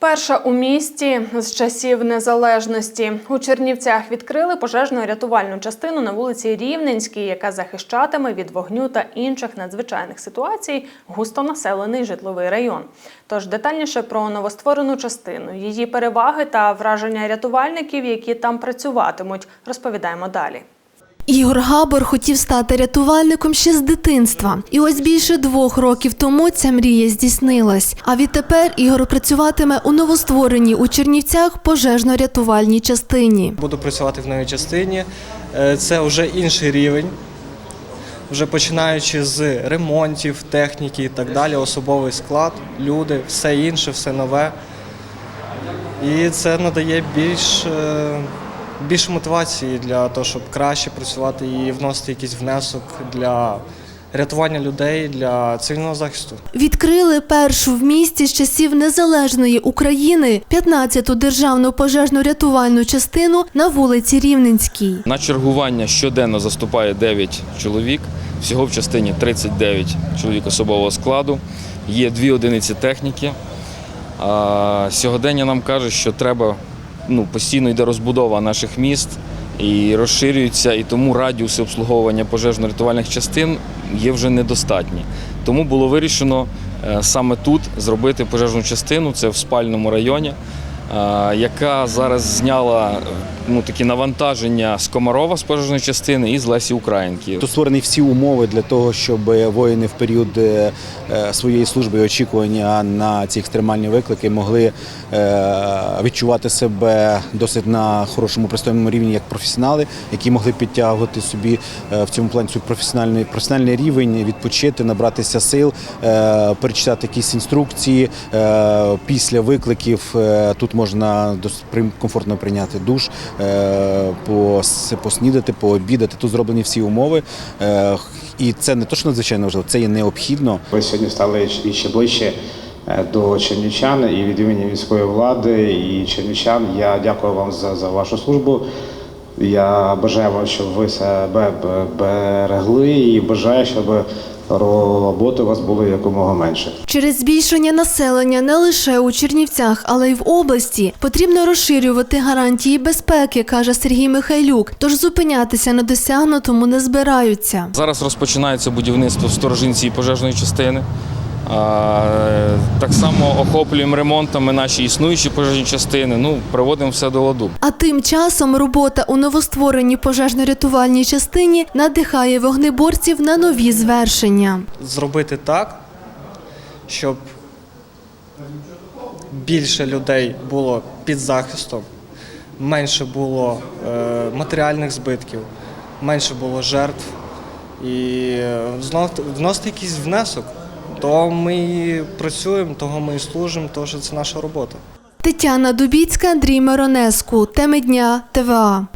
Перша у місті з часів незалежності у Чернівцях відкрили пожежно-рятувальну частину на вулиці Рівненській, яка захищатиме від вогню та інших надзвичайних ситуацій густонаселений житловий район. Тож детальніше про новостворену частину, її переваги та враження рятувальників, які там працюватимуть, розповідаємо далі. Ігор Габор хотів стати рятувальником ще з дитинства. І ось більше двох років тому ця мрія здійснилась. А відтепер Ігор працюватиме у новоствореній у Чернівцях пожежно-рятувальній частині. Буду працювати в новій частині. Е, Це вже інший рівень. Вже починаючи з ремонтів, техніки і так далі, особовий склад, люди, все інше, все нове. І це надає більш, е, більше мотивації для того, щоб краще працювати і вносити якийсь внесок для рятування людей, для цивільного захисту. Відкрили першу в місті з часів незалежної України 15-ту державну пожежно-рятувальну частину на вулиці Рівненській. На чергування щоденно заступає 9 чоловік. Всього в частині 39 чоловік особового складу. Є дві одиниці техніки. Сьогодення нам каже, що треба ну, постійно йде розбудова наших міст і розширюються, і тому радіуси обслуговування пожежно-рятувальних частин є вже недостатні. Тому було вирішено е, саме тут зробити пожежну частину, це в спальному районі, яка зараз зняла е, ну, такі навантаження з Комарова з пожежної частини і з Лесі Українки. Тут створені всі умови для того, щоб воїни в період е, е, своєї служби і очікування на ці екстремальні виклики могли е, відчувати себе досить на хорошому пристойному рівні як професіонали, які могли підтягувати собі е, в цьому плані професіональний професіональний рівень, відпочити, набратися сил, е, перечитати якісь інструкції. Е, Після викликів е, тут можна комфортно прийняти душ, е, пос- поснідати, пообідати. Тут зроблені всі умови. Е, І це не то, що надзвичайно важливо, це є необхідно. Ви сьогодні стали ще ближче е, до чернівчан і від імені міської влади і чернівчан. Я дякую вам за, за вашу службу. Я бажаю вам, щоб ви себе берегли і бажаю, щоб роботи у вас було якомога менше. Через збільшення населення не лише у Чернівцях, але й в області потрібно розширювати гарантії безпеки, каже Сергій Михайлюк. Тож зупинятися на досягнутому не збираються. Зараз розпочинається будівництво в сторожинці пожежної частини. Так само охоплюємо ремонтами наші існуючі пожежні частини. Ну, приводимо все до ладу. А тим часом робота у новоствореній пожежно-рятувальній частині надихає вогнеборців на нові звершення. Зробити так, щоб більше людей було під захистом, менше було е, матеріальних збитків, менше було жертв і е, знов- вносити якийсь внесок. То ми і працюємо, того ми і служимо, тому що це наша робота. Тетяна Дубіцька, Андрій Миронеску. Теми дня ТВА.